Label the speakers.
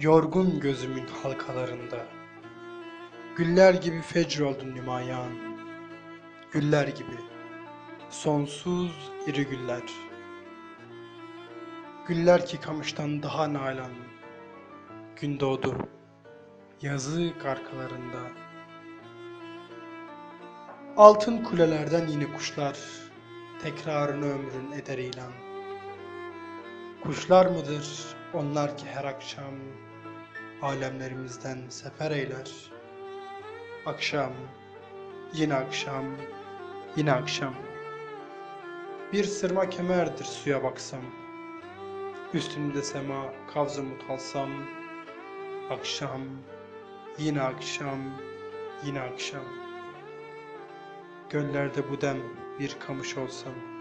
Speaker 1: Yorgun gözümün halkalarında. Güller gibi fecr oldun nümayan. Güller gibi. Sonsuz iri güller. Güller ki kamıştan daha nalan. Gün doğdu Yazı arkalarında. Altın kulelerden yine kuşlar Tekrarını ömrün eder ilan. Kuşlar mıdır onlar ki her akşam Alemlerimizden sefer eyler. Akşam, yine akşam, yine akşam. Bir sırma kemerdir suya baksam. Üstümde sema kavz umut alsam Akşam, yine akşam, yine akşam. Göllerde bu dem bir kamış olsam